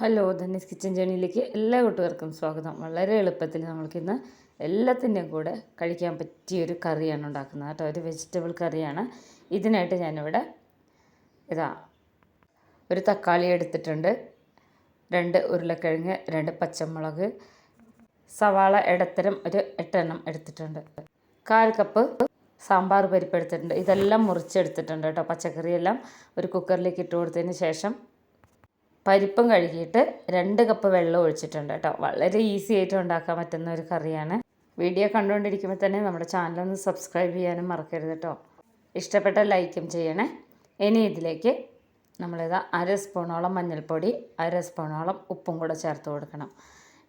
Hello Dhani's kitchen ജേണിയിലേക്ക് എല്ലാ കൂട്ടുകാർക്കും സ്വാഗതം. വളരെ എളുപ്പത്തിൽ നമ്മൾക്കിന്ന് എല്ലാത്തിന്റെയും കൂടെ കഴിക്കാൻ പറ്റിയ ഒരു കറിയാണ് ഉണ്ടാക്കുന്നത് കേട്ടോ. ഒരു വെജിറ്റബിൾ കറിയാണ്. ഇതിനായിട്ട് ഞാനിവിടെ ഇതാ ഒരു തക്കാളി എടുത്തിട്ടുണ്ട്. രണ്ട് ഉരുളക്കിഴങ്ങ് രണ്ട് പച്ചമുളക് സവാള ഇടത്തരം ഒരു എട്ടെണ്ണം എടുത്തിട്ടുണ്ട്. കാൽ കപ്പ് സാമ്പാർ പരിപ്പ് എടുത്തിട്ടുണ്ട്. ഇതെല്ലാം മുറിച്ചെടുത്തിട്ടുണ്ട് കേട്ടോ. പച്ചക്കറിയെല്ലാം ഒരു കുക്കറിലേക്ക് ഇട്ട് കൊടുത്തതിന് ശേഷം പരിപ്പും കഴുകിയിട്ട് രണ്ട് കപ്പ് വെള്ളം ഒഴിച്ചിട്ടുണ്ട് കേട്ടോ. വളരെ ഈസി ആയിട്ട് ഉണ്ടാക്കാൻ പറ്റുന്ന ഒരു കറിയാണ്. വീഡിയോ കണ്ടുകൊണ്ടിരിക്കുമ്പോൾ തന്നെ നമ്മുടെ ചാനലൊന്ന് സബ്സ്ക്രൈബ് ചെയ്യാനും മറക്കരുത് കേട്ടോ. ഇഷ്ടപ്പെട്ട ലൈക്കും ചെയ്യണേ. ഇനി ഇതിലേക്ക് നമ്മളിത് അര സ്പൂണോളം മഞ്ഞൾപ്പൊടി അര സ്പൂണോളം ഉപ്പും കൂടെ ചേർത്ത് കൊടുക്കണം.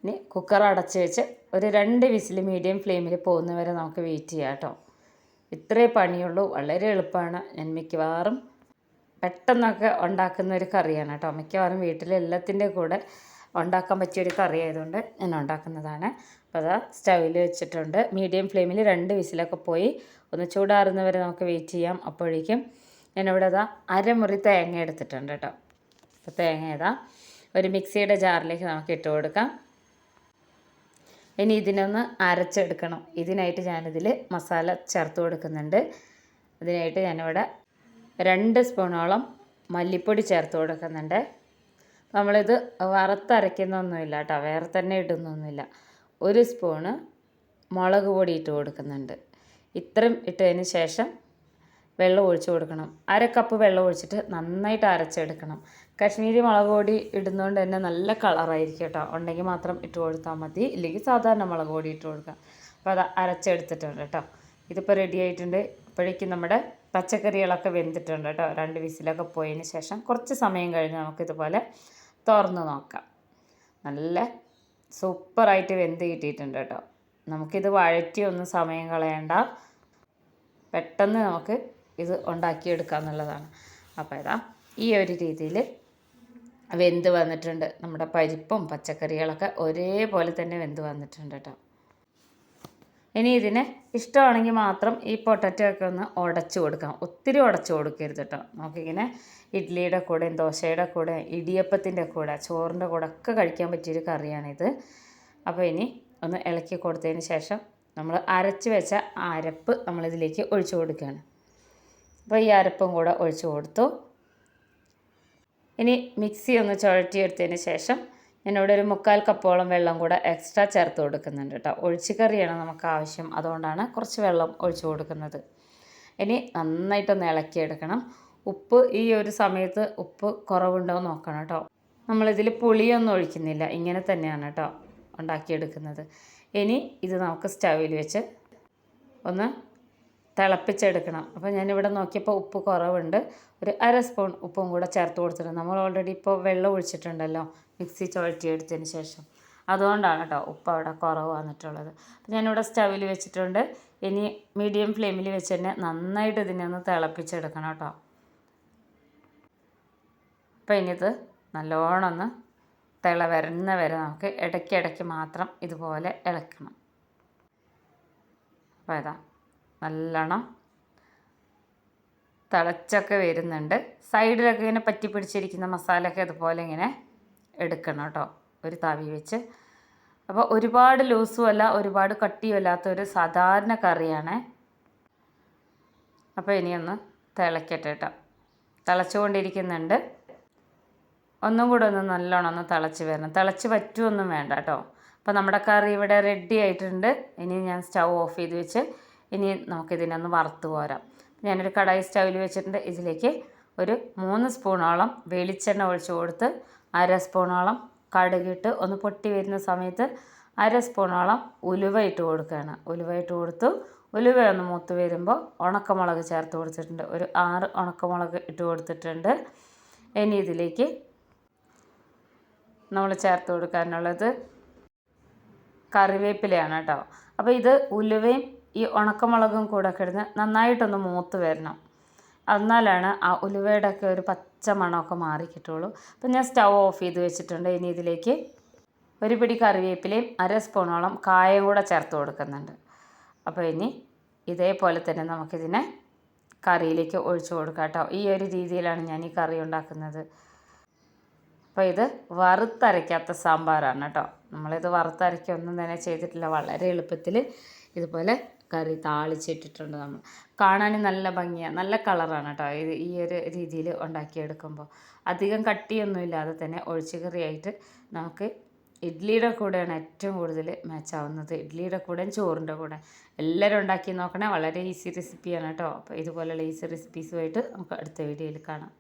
ഇനി കുക്കർ അടച്ച് വെച്ച് ഒരു രണ്ട് വിസിൽ മീഡിയം ഫ്ലെയിമിൽ പോകുന്നവരെ നമുക്ക് വെയിറ്റ് ചെയ്യാം കേട്ടോ. ഇത്രേ പണിയുള്ളൂ. വളരെ എളുപ്പമാണ്. ഞാൻ മിക്കവാറും പെട്ടെന്നൊക്കെ ഉണ്ടാക്കുന്ന ഒരു കറിയാണ് കേട്ടോ. മിക്കവാറും വീട്ടിൽ എല്ലാത്തിന്റെ കൂടെ ഉണ്ടാക്കാൻ പറ്റിയ ഒരു കറി ആയതുകൊണ്ട് ഞാൻ ഉണ്ടാക്കുന്നതാണ്. അപ്പോൾ അതാ സ്റ്റൗവിൽ വെച്ചിട്ടുണ്ട്. മീഡിയം ഫ്ലെയിമിൽ രണ്ട് വിസിലൊക്കെ പോയി ഒന്ന് ചൂടാറുന്നവരെ നമുക്ക് വെയിറ്റ് ചെയ്യാം. അപ്പോഴേക്കും ഞാനിവിടെ അതാ അരമുറി തേങ്ങ എടുത്തിട്ടുണ്ട് കേട്ടോ. അപ്പോൾ തേങ്ങ ഏതാ ഒരു മിക്സിയുടെ ജാറിലേക്ക് നമുക്ക് ഇട്ട് കൊടുക്കാം. ഇനി ഇതിനൊന്ന് അരച്ചെടുക്കണം. ഇതിനായിട്ട് ഞാനിതിൽ മസാല ചേർത്ത് കൊടുക്കുന്നുണ്ട്. അതിനായിട്ട് ഞാനിവിടെ രണ്ട് സ്പൂണോളം മല്ലിപ്പൊടി ചേർത്ത് കൊടുക്കുന്നുണ്ട്. നമ്മളിത് വറുത്തരയ്ക്കുന്നൊന്നുമില്ല കേട്ടോ വേറെ തന്നെ ഇടുന്നൊന്നുമില്ല. ഒരു സ്പൂണ് മുളക് പൊടി ഇട്ട് കൊടുക്കുന്നുണ്ട്. ഇത്രയും ഇട്ടതിന് ശേഷം വെള്ളം ഒഴിച്ച് കൊടുക്കണം. അര കപ്പ് വെള്ളം ഒഴിച്ചിട്ട് നന്നായിട്ട് അരച്ചെടുക്കണം. കശ്മീരി മുളക് പൊടി ഇടുന്നതുകൊണ്ട് തന്നെ നല്ല കളറായിരിക്കും കേട്ടോ. ഉണ്ടെങ്കിൽ മാത്രം ഇട്ട് കൊടുത്താൽ മതി ഇല്ലെങ്കിൽ സാധാരണ മുളക് പൊടി ഇട്ട് കൊടുക്കാം അപ്പോൾ അത് അരച്ചെടുത്തിട്ടുണ്ട് കേട്ടോ. ഇതിപ്പോൾ റെഡി ആയിട്ടുണ്ട്. അപ്പോഴേക്കും നമ്മുടെ പച്ചക്കറികളൊക്കെ വെന്തിട്ടുണ്ട് കേട്ടോ. രണ്ട് വിസിലൊക്കെ പോയതിന് ശേഷം കുറച്ച് സമയം കഴിഞ്ഞ് നമുക്കിതുപോലെ തുറന്ന് നോക്കാം. നല്ല സൂപ്പറായിട്ട് വെന്ത് കിട്ടിയിട്ടുണ്ട് കേട്ടോ. നമുക്കിത് വഴറ്റി ഒന്നും സമയം കളയണ്ട. പെട്ടെന്ന് നമുക്ക് ഇത് ഉണ്ടാക്കിയെടുക്കുക എന്നുള്ളതാണ്. അപ്പോൾ ഇതാ ഈ ഒരു രീതിയിൽ വെന്ത് വന്നിട്ടുണ്ട്. നമ്മുടെ പരിപ്പും പച്ചക്കറികളൊക്കെ ഒരേപോലെ തന്നെ വെന്ത് വന്നിട്ടുണ്ട് കേട്ടോ. ഇനി ഇതിനെ ഇഷ്ടമാണെങ്കിൽ മാത്രം ഈ പൊട്ടറ്റോ ഒക്കെ ഒന്ന് ഉടച്ചു കൊടുക്കാം ഒത്തിരി ഉടച്ചു കൊടുക്കരുത് കേട്ടോ നമുക്കിങ്ങനെ ഇഡ്ഡലിയുടെ കൂടെയും ദോശയുടെ കൂടെ ഇടിയപ്പത്തിന്റെ കൂടെ ചോറിന്റെ കൂടെ ഒക്കെ കഴിക്കാൻ പറ്റിയൊരു കറിയാണിത്. അപ്പോൾ ഇനി ഒന്ന് ഇളക്കി കൊടുത്തതിന് ശേഷം നമ്മൾ അരച്ച് വെച്ച അരപ്പ് നമ്മളിതിലേക്ക് ഒഴിച്ചു കൊടുക്കുകയാണ്. അപ്പോൾ ഈ അരപ്പും കൂടെ ഒഴിച്ചു കൊടുത്തു. ഇനി മിക്സി ഒന്ന് ചുഴറ്റിയെടുത്തതിന് ശേഷം ഞാനിവിടെ ഒരു മുക്കാൽ കപ്പോളം വെള്ളം കൂടെ എക്സ്ട്രാ ചേർത്ത് കൊടുക്കുന്നുണ്ട് കേട്ടോ ഒഴിച്ചുകറിയാണ് നമുക്ക് ആവശ്യം. അതുകൊണ്ടാണ് കുറച്ച് വെള്ളം ഒഴിച്ചു കൊടുക്കുന്നത്. ഇനി നന്നായിട്ടൊന്ന് ഇളക്കിയെടുക്കണം. ഉപ്പ് ഈ ഒരു സമയത്ത് ഉപ്പ് കുറവുണ്ടോ നോക്കണം കേട്ടോ നമ്മളിതിൽ പുളിയൊന്നും ഒഴിക്കുന്നില്ല. ഇങ്ങനെ തന്നെയാണ് കേട്ടോ ഉണ്ടാക്കിയെടുക്കുന്നത്. ഇനി ഇത് നമുക്ക് സ്റ്റൗവിൽ വെച്ച് ഒന്ന് തിളപ്പിച്ചെടുക്കണം. അപ്പോൾ ഞാനിവിടെ നോക്കിയപ്പോൾ ഉപ്പ് കുറവുണ്ട്. ഒരു അര സ്പൂൺ ഉപ്പും കൂടെ ചേർത്ത് കൊടുത്തിട്ടുണ്ട്. നമ്മൾ ഓൾറെഡി ഇപ്പോൾ വെള്ളം ഒഴിച്ചിട്ടുണ്ടല്ലോ മിക്സി ചുഴറ്റിയെടുത്തതിന് ശേഷം. അതുകൊണ്ടാണ് കേട്ടോ ഉപ്പ് അവിടെ കുറവ് വന്നിട്ടുള്ളത്. അപ്പോൾ ഞാനിവിടെ സ്റ്റവിൽ വെച്ചിട്ടുണ്ട്. ഇനി മീഡിയം ഫ്ലെയിമിൽ വെച്ച് തന്നെ നന്നായിട്ട് ഇതിനെ ഒന്ന് തിളപ്പിച്ചെടുക്കണം കേട്ടോ അപ്പോൾ ഇനിയത് നല്ലോണം ഒന്ന് തിള വരുന്ന വരെ നമുക്ക് ഇടയ്ക്കിടയ്ക്ക് മാത്രം ഇതുപോലെ ഇളക്കണം. അപ്പോൾ ഇതാ. നല്ലോണം തിളച്ചൊക്കെ വരുന്നുണ്ട്. സൈഡിലൊക്കെ ഇങ്ങനെ പറ്റി പിടിച്ചിരിക്കുന്ന മസാലയൊക്കെ ഇതുപോലെ ഇങ്ങനെ എടുക്കണം കേട്ടോ ഒരു തവി വെച്ച്. അപ്പോൾ ഒരുപാട് ലൂസും അല്ല ഒരുപാട് കട്ടിയും അല്ലാത്ത ഒരു സാധാരണ കറിയാണ്. അപ്പോൾ ഇനിയൊന്ന് തിളക്കട്ടെ കേട്ടോ. തിളച്ചുകൊണ്ടിരിക്കുന്നുണ്ട്. ഒന്നും കൂടെ ഒന്ന് നല്ലോണം ഒന്ന് തിളച്ച് വരണം. തിളച്ച് പറ്റുമൊന്നും വേണ്ട കേട്ടോ. അപ്പോൾ നമ്മുടെ കറി ഇവിടെ റെഡി ആയിട്ടുണ്ട്. ഇനി ഞാൻ സ്റ്റൗ ഓഫ് ചെയ്ത് വെച്ച് ഇനി നമുക്കിതിനൊന്ന് വറുത്ത് പോരാം ഞാനൊരു കടായി സ്റ്റൗവിൽ വെച്ചിട്ടുണ്ട്. ഇതിലേക്ക് ഒരു മൂന്ന് സ്പൂണോളം വെളിച്ചെണ്ണ ഒഴിച്ചു കൊടുത്ത് അര സ്പൂണോളം കടുകിട്ട് ഒന്ന് പൊട്ടി വരുന്ന സമയത്ത് അര സ്പൂണോളം ഉലുവ ഇട്ട് കൊടുക്കുകയാണ്. ഉലുവ ഇട്ട് കൊടുത്തു. ഉലുവ ഒന്ന് മൂത്ത് വരുമ്പോൾ ഉണക്കമുളക് ചേർത്ത് കൊടുത്തിട്ടുണ്ട്. ഒരു ആറ് ഉണക്കമുളക് ഇട്ട് കൊടുത്തിട്ടുണ്ട്. ഇനി ഇതിലേക്ക് നമ്മൾ ചേർത്ത് കൊടുക്കാനുള്ളത് കറിവേപ്പിലയാണ് കേട്ടോ. അപ്പോൾ ഇത് ഉലുവയും ഈ ഉണക്കമുളകും കൂടെ കിടന്ന് നന്നായിട്ടൊന്ന് മൂത്ത് വരണം. എന്നാലാണ് ആ ഉലുവയുടെ ഒക്കെ ഒരു പച്ച മണമൊക്കെ മാറി കിട്ടുള്ളൂ. അപ്പം ഞാൻ സ്റ്റൗ ഓഫ് ചെയ്ത് വെച്ചിട്ടുണ്ട്. ഇനി ഇതിലേക്ക് ഒരു പിടി കറിവേപ്പിലയും അര സ്പൂണോളം കായം കൂടെ ചേർത്ത് കൊടുക്കുന്നുണ്ട്. അപ്പോൾ ഇനി ഇതേപോലെ തന്നെ നമുക്കിതിനെ കറിയിലേക്ക് ഒഴിച്ചു കൊടുക്കാം കേട്ടോ. ഈ ഒരു രീതിയിലാണ് ഞാൻ ഈ കറി ഉണ്ടാക്കുന്നത്. അപ്പോൾ ഇത് വറുത്തരയ്ക്കാത്ത സാമ്പാറാണ് കേട്ടോ. നമ്മളിത് വറുത്തരയ്ക്കൊന്നും തന്നെ ചെയ്തിട്ടില്ല. വളരെ എളുപ്പത്തിൽ ഇതുപോലെ കറി താളിച്ചിട്ടിട്ടുണ്ട് നമ്മൾ. കാണാനും നല്ല ഭംഗിയാണ് നല്ല കളറാണ് കേട്ടോ ഇത് ഈ ഒരു രീതിയിൽ ഉണ്ടാക്കിയെടുക്കുമ്പോൾ. അധികം കട്ടിയൊന്നുമില്ലാതെ തന്നെ ഒഴിച്ചു കറിയായിട്ട് നമുക്ക് ഇഡ്ഡലിയുടെ കൂടെയാണ് ഏറ്റവും കൂടുതൽ മാച്ച് ആവുന്നത്. ഇഡ്ഡലിയുടെ കൂടെയും ചോറിന്റെ കൂടെ. എല്ലാവരും ഉണ്ടാക്കി നോക്കണേ. വളരെ ഈസി റെസിപ്പിയാണ് കേട്ടോ അപ്പോൾ ഇതുപോലെയുള്ള ഈസി റെസിപ്പീസുമായിട്ട് നമുക്ക് അടുത്ത വീഡിയോയിൽ കാണാം.